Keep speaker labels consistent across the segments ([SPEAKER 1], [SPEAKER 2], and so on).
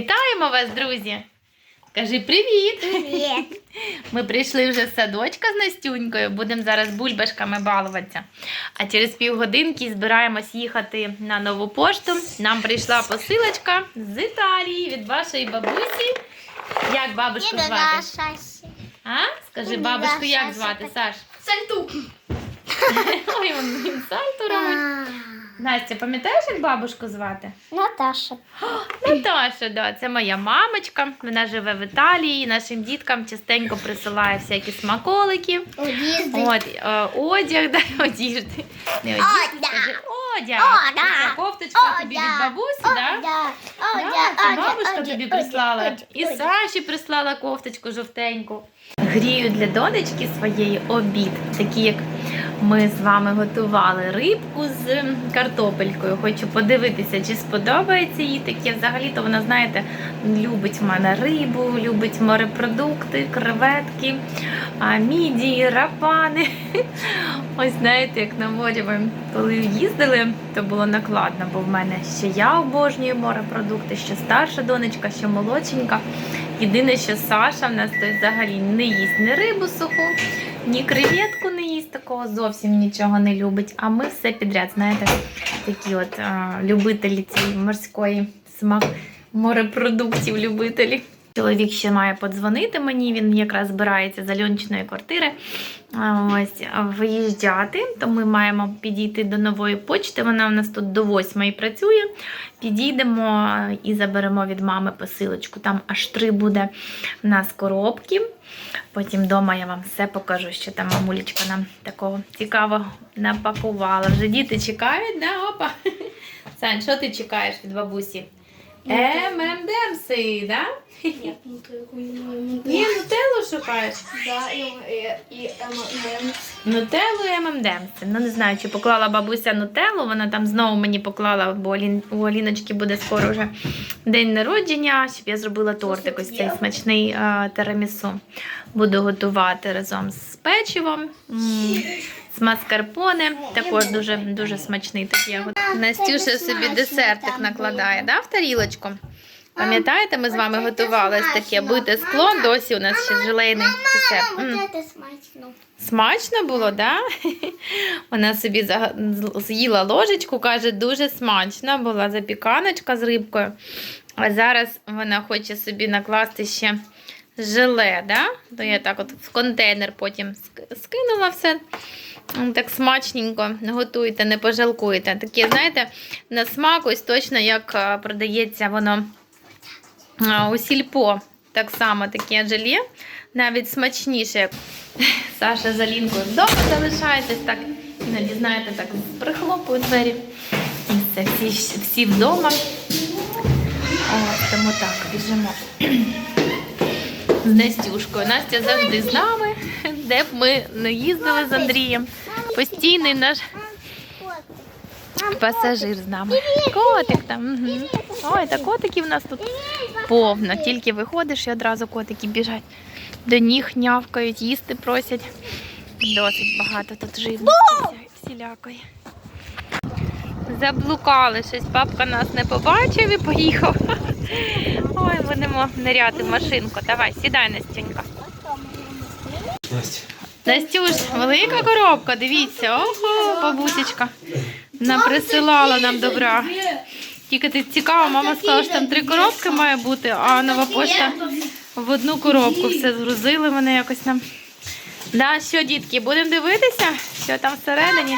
[SPEAKER 1] Вітаємо вас, друзі! Кажи привіт!
[SPEAKER 2] Привіт.
[SPEAKER 1] Ми прийшли вже з садочка з Настюнькою, будемо зараз бульбашками балуватися. А через півгодинки збираємось їхати на нову пошту. Нам прийшла посилочка з Італії від вашої бабусі. Як бабушку звати? А? Скажи, бабушку, як звати, Саш?
[SPEAKER 2] Сальту.
[SPEAKER 1] Ой, він сальто робить. Настя, пам'ятаєш, як бабушку звати?
[SPEAKER 2] Наташа.
[SPEAKER 1] Наташа, да, це моя мамочка. Вона живе в Італії. Нашим діткам частенько присилає всякі смаколики.
[SPEAKER 2] Одізди.
[SPEAKER 1] От е, одяг, да, одіжди. Не одіжди,
[SPEAKER 2] Одяг.
[SPEAKER 1] скажи одяг.
[SPEAKER 2] Одяг.
[SPEAKER 1] Це кофточка тобі від бабусі, так? Да? Да, це бабушка тобі прислала. І Саші прислала кофточку жовтеньку. Грію для донечки своєї обід, такі як ми з вами готували рибку з картопелькою. Хочу подивитися, чи сподобається їй таке. Взагалі-то вона, знаєте, любить в мене рибу, любить морепродукти, креветки, мідії, рапани. Ось знаєте, як на морі ми коли їздили, то було накладно, бо в мене ще я обожнюю морепродукти, ще старша донечка, ще молодшенька. Єдине, що Саша в нас той взагалі не їсть ні рибу суху, ні креветку не їсть, такого зовсім нічого не любить. А ми все підряд, знаєте, такі от а, любителі цієї морської смак морепродуктів, любителі. Чоловік ще має подзвонити мені, він якраз збирається з Альончиної квартири ось, виїжджати, то ми маємо підійти до нової почти. Вона у нас тут до восьмої працює. Підійдемо і заберемо від мами посилочку. Там аж три буде в нас коробки. Потім вдома я вам все покажу, що там мамулечка нам такого цікавого напакувала. Вже діти чекають, да? Опа. Сань, що ти чекаєш від бабусі? ММДМси, да?
[SPEAKER 2] Маю
[SPEAKER 1] Ні, нутеллу шукаєш.
[SPEAKER 2] Да, і, і, і
[SPEAKER 1] ММДМси. Ну не знаю, чи поклала бабуся нутеллу. Вона там знову мені поклала, бо у Аліночки буде скоро вже день народження, щоб я зробила тортик. Ось цей смачний е, теремісу. Буду готувати разом з печивом. З маскарпоне. Також дуже дуже смачний такий. я. Настюша собі десертик накладає, да, в тарілочку. Пам'ятаєте, ми з вами готували ось таке бите скло. Досі у нас ще желейний десерт. М.
[SPEAKER 2] Мама, це смачно.
[SPEAKER 1] Смачно було, да? Вона собі з'їла ложечку, каже, дуже смачна була запіканочка з рибкою. А зараз вона хоче собі накласти ще желе, да? То я так от в контейнер потім скинула все. Так смачненько готуйте, не пожалкуєте. Таке, знаєте, на смак ось точно як продається воно у сільпо. Так само таке желе, навіть смачніше. Саша з Алінкою вдома залишаєтесь, так іноді, знаєте, так прихлопують двері. І все, всі, всі вдома. О, тому так, біжимо. З Настюшкою. Настя завжди з нами, де б ми не їздили з Андрієм. Постійний наш пасажир з нами. Котик там. Ой, та котиків у нас тут повно. Тільки виходиш і одразу котики біжать. До ніг нявкають, їсти просять. Досить багато тут живності всілякої. Заблукали щось, папка нас не побачив і поїхав. Будемо ниряти в машинку. Давай, сідай, Настюнька.
[SPEAKER 3] Настя.
[SPEAKER 1] Настюш, велика коробка, дивіться, ого, бабусечка. Наприсилала нам добра. Тільки ти цікаво, мама сказала, що там три коробки має бути, а нова пошта в одну коробку все згрузили вони якось нам. Да, що, дітки, будемо дивитися, що там всередині?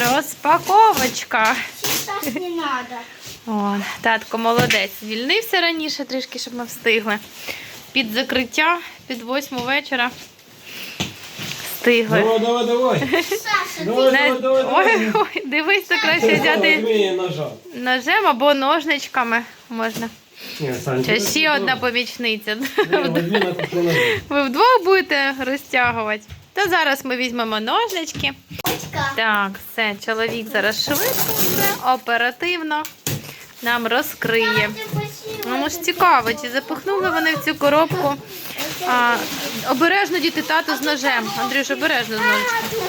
[SPEAKER 1] Розпаковочка.
[SPEAKER 2] Сейчас не надо.
[SPEAKER 1] О, татко молодець. Звільнився раніше трішки, щоб ми встигли. Під закриття, під восьму вечора. Встигли.
[SPEAKER 3] Давай, давай, давай.
[SPEAKER 2] Саша,
[SPEAKER 3] Давай,
[SPEAKER 1] Не-
[SPEAKER 3] давай, давай,
[SPEAKER 1] Ой, ой, дивись, то краще взяти ножем або ножничками можна.
[SPEAKER 3] Ні, Сань,
[SPEAKER 1] Ще ще одна помічниця. Ви вдвох будете розтягувати. То зараз ми візьмемо ножнички. Так, все, чоловік зараз швидко, все оперативно нам розкриє. Ну ж цікаво, чи запихнули вони в цю коробку. А, обережно діти тату з ножем. Андрюш, обережно з ножичком.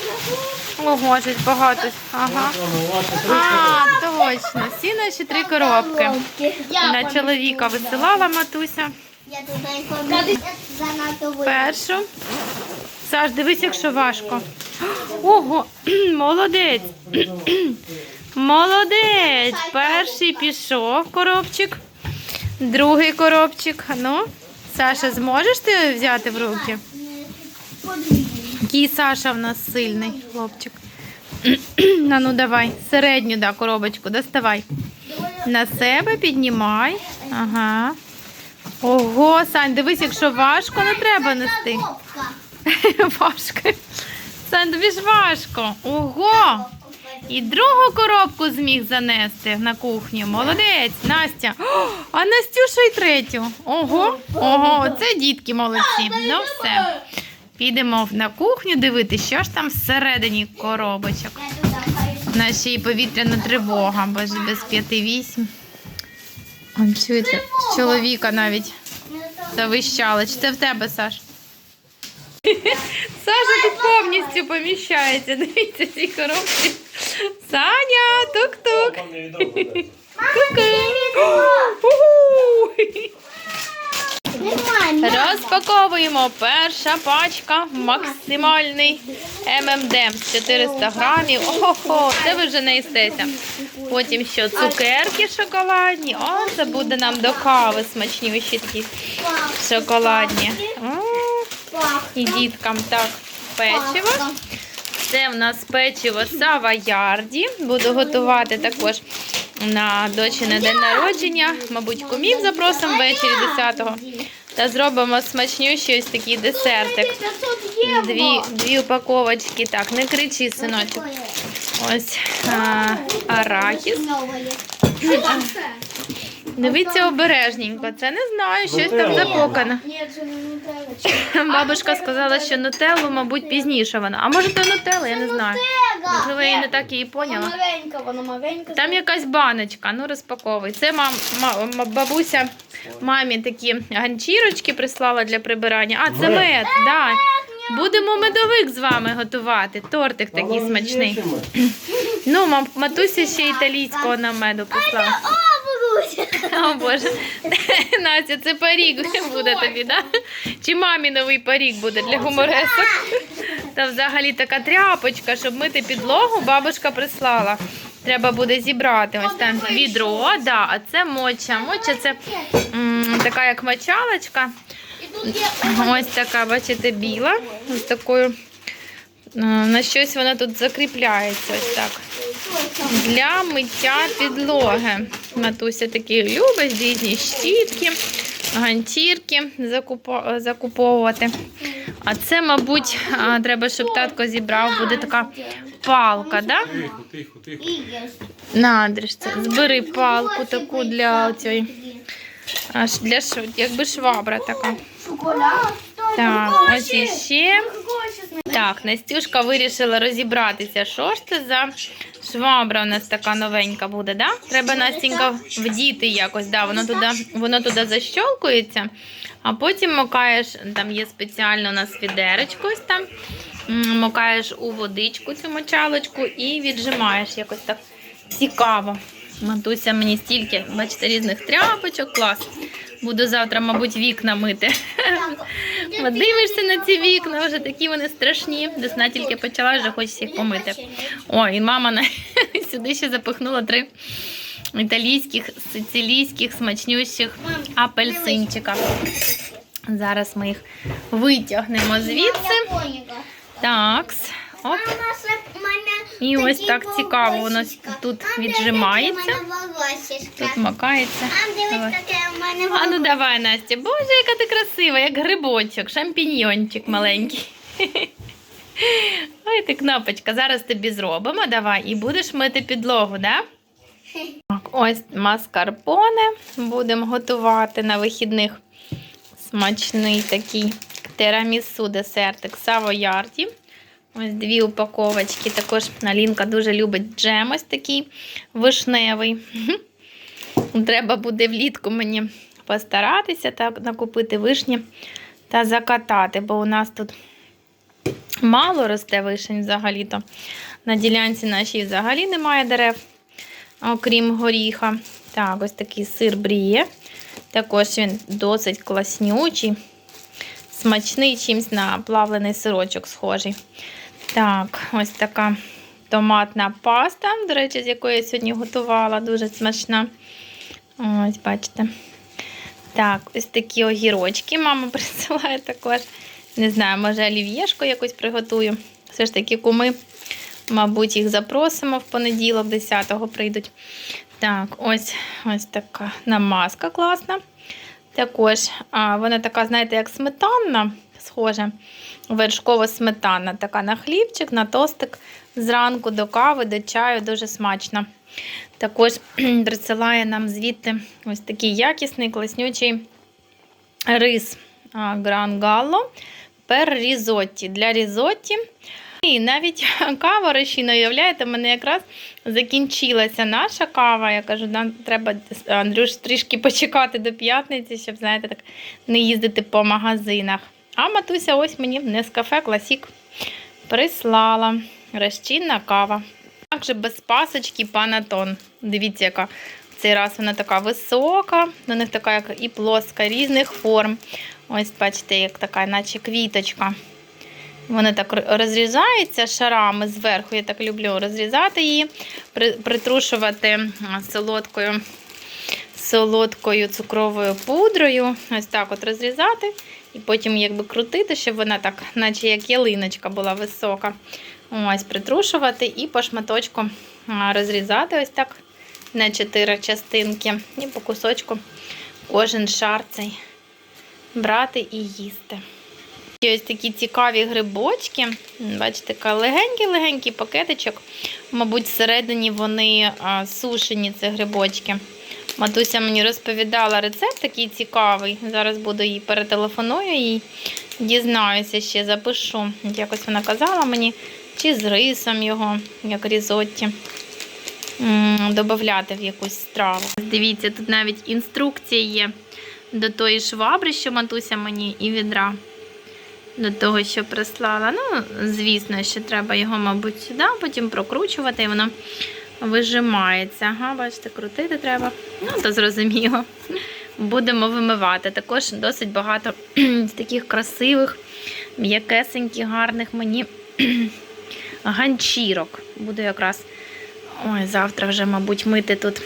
[SPEAKER 1] Ого, щось багато. Ага. А, точно. Всі наші три коробки. На чоловіка висилала матуся. Першу. Саш, дивись, якщо важко. Ого, молодець. Молодець. Перший пішов коробчик. Другий коробчик. Ну, Саша, зможеш ти взяти в руки? Який Саша в нас сильний хлопчик. На ну давай, середню да, коробочку, доставай. На себе піднімай. Ага. Ого, Сань, дивись, якщо важко, не треба нести. Важко. Сань, тобі ж важко. Ого! І другу коробку зміг занести на кухню. Молодець, Настя. А Настюша й третю. Ого, ого, це дітки молодці. Ну все. Підемо на кухню дивитися, що ж там всередині коробочок.
[SPEAKER 2] Хай.
[SPEAKER 1] Наша і повітряна тривога, бо ж без п'яти вісім. Чуєте, чоловіка навіть завищали. Чи це в тебе, Саш? Саша тут повністю поміщається. Дивіться ці коробки. Саня, тук-тук. Розпаковуємо перша пачка максимальний ММД 400 грамів. Ого, це ви вже не їстеся. Потім що цукерки шоколадні. О, це буде нам до кави смачнющі такі шоколадні. М, І діткам так печиво. Це в нас печиво Саваярді. Буду готувати також на дочине день народження. Мабуть, кумів запросимо ввечері 10-го. Та зробимо смачнющий ось такий десертик. Дві, дві упаковочки. Так, не кричи, синочок. Ось а, арахіс. Дивіться обережненько. Це не знаю, щось там запокано.
[SPEAKER 2] Ні, це не нутелла.
[SPEAKER 1] Бабушка сказала, що нутеллу, мабуть, пізніше вона. А може, то нутелла, я не знаю. Можливо, я не так її поняла. Там якась баночка, ну розпаковуй. Це мам, ма- ма- бабуся мамі такі ганчірочки прислала для прибирання. А, це
[SPEAKER 3] Мед.
[SPEAKER 1] да. Будемо медовик з вами готувати. Тортик такий смачний. Ну, мам, матуся ще італійського нам меду прислала.
[SPEAKER 2] О,
[SPEAKER 1] О Боже. Настя, це парік буде тобі, да? Чи мамі новий парік буде для гуморесок? Та взагалі така тряпочка, щоб мити підлогу, бабушка прислала. Треба буде зібрати. Ось там відро, да, а це моча. Моча це м, така як мочалочка. Ось така, бачите, біла. Ось такою. Е, На щось вона тут закріпляється. Ось так. Для миття підлоги. Матуся такі любить різні щітки, ганчірки закуповувати. А це, мабуть, треба, щоб татко зібрав, буде така палка, да?
[SPEAKER 3] Тихо, тихо, тихо.
[SPEAKER 2] і.
[SPEAKER 1] На, Андрюш, це збери палку таку для цієї. Аж для якби швабра така. Так, ось іще. Так, Настюшка вирішила розібратися. Що ж це за швабра у нас така новенька буде, да? Треба Настінька вдіти якось, да, воно туди, воно туди защолкується, а потім макаєш, там є спеціально у нас відеречко ось там, макаєш у водичку цю мочалочку і віджимаєш якось так цікаво. Матуся мені стільки, бачите, різних тряпочок, клас. Буду завтра, мабуть, вікна мити. Дивишся на ці вікна, вже такі вони страшні. Весна тільки почала, вже хочеться їх помити. Ой, і мама на... сюди ще запихнула три італійських, сицилійських, смачнющих апельсинчика. Зараз ми їх витягнемо звідси. Так. Оп. І ось так цікаво воно тут віджимається. Тут макається. Давай. А ну давай, Настя. Боже, яка ти красива, як грибочок, шампіньйончик маленький. Ой, ти кнопочка, зараз тобі зробимо. Давай, і будеш мити підлогу, да? Так, ось маскарпоне. Будемо готувати на вихідних смачний такий тирамісу десертик савоярді. Ось дві упаковочки. Також Алінка дуже любить джем ось такий вишневий. Треба буде влітку мені постаратися так накупити вишні та закатати, бо у нас тут мало росте вишень взагалі-то. На ділянці нашій взагалі немає дерев, окрім горіха. Так, ось такий сир бріє. Також він досить класнючий, смачний, чимсь на плавлений сирочок схожий. Так, ось така томатна паста, до речі, з якої я сьогодні готувала, дуже смачна. Ось, бачите. Так, ось такі огірочки мама присилає також. Не знаю, може олів'єшку якусь приготую. Все ж таки, куми, мабуть, їх запросимо в понеділок, 10-го прийдуть. Так, ось ось така намазка класна. Також а, вона така, знаєте, як сметанна, схожа, вершково-сметанна, така на хлібчик, на тостик зранку до кави, до чаю, дуже смачно. Також присилає нам звідти ось такий якісний, класнючий рис а, Гран Галло пер різотті. Для різотті. І навіть кава розчина, уявляєте, в мене якраз закінчилася наша кава. Я кажу, нам треба Андрюш трішки почекати до п'ятниці, щоб, знаєте, так не їздити по магазинах. А матуся ось мені в Нескафе Класік прислала розчинна кава. Також без пасочки панатон. Дивіться, яка в цей раз вона така висока, до них така як і плоска, різних форм. Ось, бачите, як така, наче квіточка. Вони так розрізаються шарами зверху. Я так люблю розрізати її, притрушувати солодкою, солодкою цукровою пудрою. Ось так от розрізати. І потім якби крутити, щоб вона так, наче як ялиночка була висока. Ось, притрушувати і по шматочку розрізати ось так на чотири частинки. І по кусочку кожен шар цей брати і їсти. І ось такі цікаві грибочки. Бачите, легенький-легенький пакетичок. Мабуть, всередині вони сушені, ці грибочки. Матуся мені розповідала рецепт такий цікавий. Зараз буду їй перетелефоную і дізнаюся ще, запишу. Якось вона казала мені, чи з рисом його, як різотті. м, Добавляти в якусь страву. Дивіться, тут навіть інструкція є до тої швабри, що матуся мені, і відра до того, що прислала. Ну, звісно, що треба його, мабуть, сюди, потім прокручувати, і воно вижимається. Ага, бачите, крутити треба. Ну, то зрозуміло. Будемо вимивати. Також досить багато таких красивих, м'якесеньких, гарних мені ганчірок. Буду якраз ой, завтра вже, мабуть, мити тут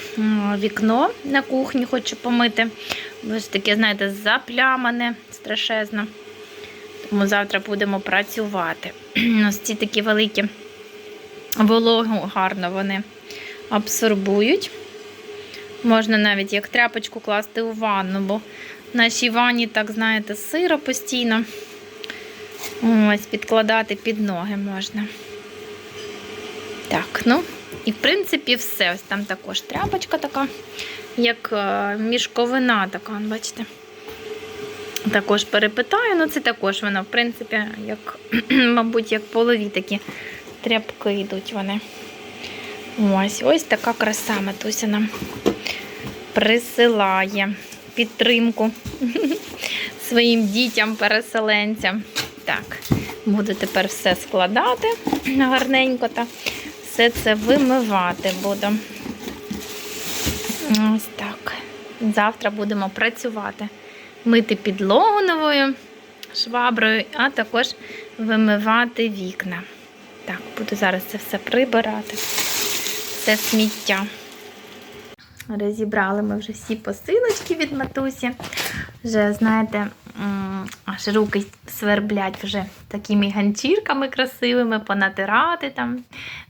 [SPEAKER 1] вікно на кухні, хочу помити. Бо ж таке, знаєте, заплямане, страшезно. Тому завтра будемо працювати. Ось ці такі великі вологу гарно вони абсорбують. Можна навіть як тряпочку класти у ванну, бо в нашій ванні, так знаєте, сиро постійно. Ось підкладати під ноги можна. Так, ну, і в принципі все. Ось там також тряпочка така, як е, мішковина така, бачите. Також перепитаю, ну це також воно, в принципі, як, мабуть, як полові такі тряпки йдуть вони. Ось, ось така краса матуся нам присилає підтримку своїм дітям-переселенцям. Так, буду тепер все складати гарненько та все це вимивати буду. Ось так. Завтра будемо працювати. Мити підлогу новою шваброю, а також вимивати вікна. Так, буду зараз це все прибирати. Це сміття. Розібрали ми вже всі посилочки від матусі. Вже, знаєте, аж руки сверблять вже такими ганчірками красивими, понатирати там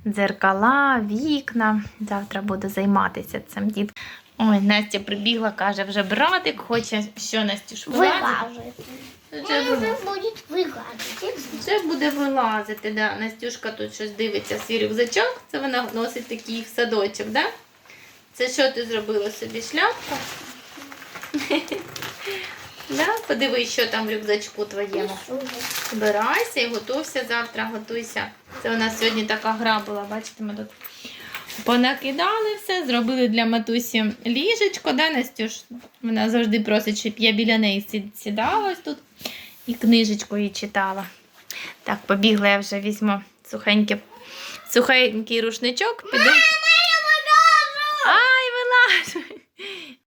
[SPEAKER 1] дзеркала, вікна. Завтра буду займатися цим діткам. Ой, Настя прибігла, каже, вже братик хоче, що Настюш, вилазити?
[SPEAKER 2] Уже будет вылазить.
[SPEAKER 1] вже буде вилазити, да. Настюшка тут щось дивиться свій рюкзачок, це вона носить такий в садочок, да? Це що ти зробила собі шляпку? Да? Подивись, що там в рюкзачку твоєму. Збирайся і готуйся завтра, готуйся. Це у нас сьогодні така гра була, бачите, ми тут понакидали все, зробили для матусі ліжечко, да, Настюш? Вона завжди просить, щоб я біля неї сі- сідала тут і книжечку її читала. Так, побігла я вже візьму сухеньке сухенький рушничок, піду.